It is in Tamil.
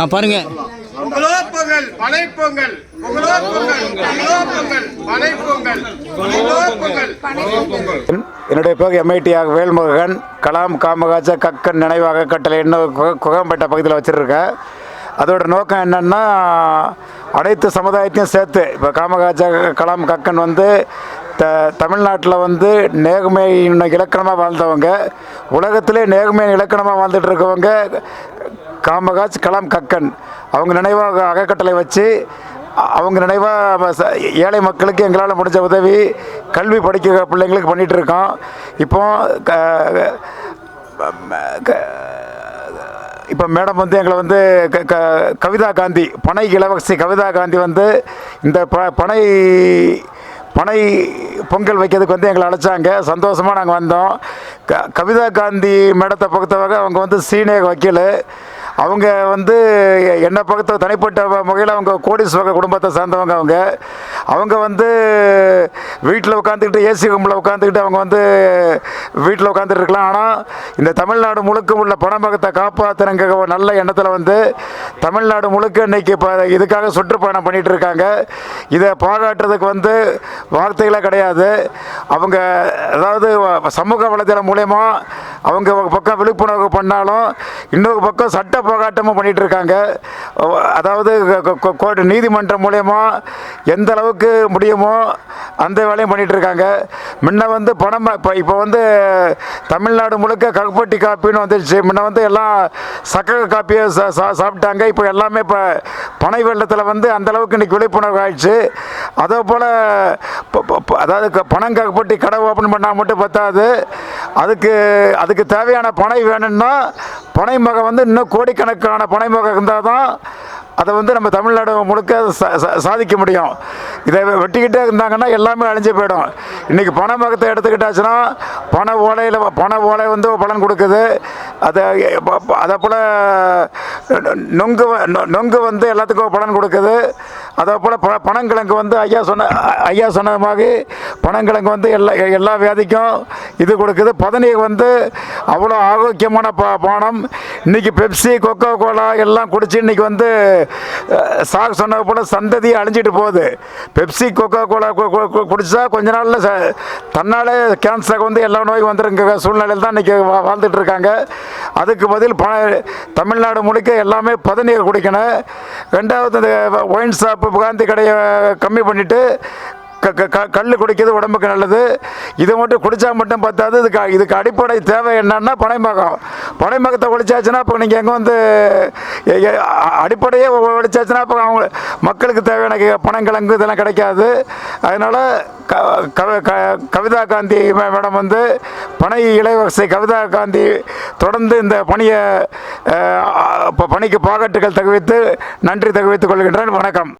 ஆ பாருங்க. பொங்கலோ பனை பொங்கல் என்னுடைய பேர் எம்ஐடி ஆக வேல்முருகன். கலாம் காமராஜ கக்கன் நினைவாக கட்டளை இன்னும் குகம்பேட்டை பகுதியில் வச்சுருக்கேன். அதோட நோக்கம் என்னென்னா அனைத்து சமுதாயத்தையும் சேர்த்து இப்போ காமராஜா கலாம் கக்கன் வந்து த தமிழ்நாட்டில் வந்து நேர்மையின் இலக்கணமாக வாழ்ந்தவங்க. உலகத்திலே நேர்மையின் இலக்கணமாக வாழ்ந்துட்டு இருக்கவங்க. காமகாஜ் கலாம் கக்கன். அவங்க நினைவாக அகக்கட்டளை வச்சு அவங்க நினைவாக ஏழை மக்களுக்கு எங்களால் முடிஞ்ச உதவி கல்வி படிக்கிற பிள்ளைங்களுக்கு பண்ணிகிட்டு இருக்கோம். இப்போ க- க- இப்போ மேடம் வந்து எங்களை வந்து க- க- கவிதா காந்தி பனை இளவரசி கவிதா காந்தி வந்து இந்த ப பனை பனை பொங்கல் வைக்கிறதுக்கு வந்து எங்களை அழைச்சாங்க. சந்தோஷமாக நாங்கள் வந்தோம். க கவிதா காந்தி மேடத்தை பொறுத்தவரை அவங்க வந்து சீனியர் வக்கீல். அவங்க வந்து என்னை பக்கத்து தனிப்பட்ட முறையில் அவங்க கோடீஸ்வர குடும்பத்தை சேர்ந்தவங்க அவங்க. அவங்க வந்து வீட்டில் உட்காந்துக்கிட்டு ஏசி ரூமில் உட்காந்துக்கிட்டு அவங்க வந்து வீட்டில் உட்காந்துட்டு இருக்கலாம். ஆனால் இந்த தமிழ்நாடு முழுக்க உள்ள பணமகத்தை காப்பாற்றுறங்கிற ஒரு நல்ல எண்ணத்தில் வந்து தமிழ்நாடு முழுக்க இன்னைக்கு இப்போ இதுக்காக சுற்றுப்பயணம் பண்ணிகிட்டு இருக்காங்க. இதை பாராட்டுறதுக்கு வந்து வார்த்தைகளே கிடையாது. அவங்க அதாவது சமூக வலைதளம் மூலயமா அவங்க ஒரு பக்கம் விழிப்புணர்வு பண்ணாலும் இன்னொரு பக்கம் சட்ட போராட்டமும் பண்ணிட்டு இருக்காங்க அதாவது கோர்ட் நீதிமன்றம் மூலயமா எந்த அளவுக்கு முடியுமோ அந்த வேலையும் பண்ணிட்டு இருக்காங்க முன்ன வந்து பணம் இப்போ இப்போ வந்து தமிழ்நாடு முழுக்க கருப்பட்டி காப்பின்னு வந்துடுச்சு முன்ன வந்து எல்லாம் சக்கரை காப்பியை சா- சா- சாப்பிட்டாங்க. இப்போ எல்லாமே இப்போ பனை வெள்ளத்தில் வந்து அந்த அளவுக்கு இன்றைக்கி விழிப்புணர்வு ஆயிடுச்சு. அதே போல் அதாவது க- பணம் கருப்பட்டி கடை ஓப்பன் பண்ணால் மட்டும் பத்தாது. அதுக்கு அதுக்கு தேவையான பனை வேணும்னா பனை மகை வந்து இன்னும் கோடிக்கணக்கான பனை மகை இருந்தால் தான் அதை வந்து நம்ம தமிழ்நாடு முழுக்க சாதிக்க முடியும். இதை வெட்டிக்கிட்டே இருந்தாங்கன்னா எல்லாமே அழிஞ்சு போயிடும். இன்றைக்கி பனை மகத்தை எடுத்துக்கிட்டாச்சுன்னா பனை ஓலையில் பனை ஓலை வந்து பலன் கொடுக்குது. அதை அதை போல் நொங்கு வ- நொ- நொங்கு வந்து எல்லாத்துக்கும் பலன் கொடுக்குது. அதே போல் ப பனங்கிழங்கு வந்து ஐயா சொன்ன ஐயா சொன்ன மாதிரி பனங்கிழங்கு வந்து எல்லா எல்லா வியாதிக்கும் இது கொடுக்குது. பதனி வந்து அவ்வளோ ஆரோக்கியமான பா பானம். இன்றைக்கி பெப்சி கொக்கோ கோலா எல்லாம் குடிச்சு இன்றைக்கி வந்து சாக் சொன்னது போல் சந்ததியை அழிஞ்சிட்டு போகுது. பெப்சி கொக்கோ கோலா குடிச்சா கொஞ்ச நாளில் ச தன்னாலே கேன்சருக்கு வந்து எல்லா நோயும் வந்துருங்க சூழ்நிலையில் தான் இன்றைக்கி வாழ்ந்துட்டு இருக்காங்க. அதுக்கு பதில் ப தமிழ்நாடு முழுக்க எல்லாமே பதநீர் குடிக்கணும். ரெண்டாவது இந்த ஒயின் ஷாப்பு காந்தி கடையை கம்மி பண்ணிவிட்டு கல் குடிக்கிறது உடம்புக்கு நல்லது. இதை மட்டும் குடித்தா மட்டும் பத்தாது. இதுக்கு இதுக்கு அடிப்படை தேவை என்னன்னா பனைமகம். பனைமகத்தை ஒழிச்சாச்சுன்னா இப்போ நீங்கள் எங்கே வந்து அடிப்படையே ஒழிச்சாச்சுன்னா இப்போ அவங்க மக்களுக்கு தேவையான கி- பனங்கிழங்கு இதெல்லாம் கிடைக்காது. அதனால் க க- கவிதா காந்தி மேடம் வந்து பனை இளைவரசி கவிதா காந்தி தொடர்ந்து இந்த பணியை இப்போ பணிக்கு பாராட்டுகள் தெரிவித்து நன்றி தெரிவித்துக் கொள்கின்றேன். வணக்கம்.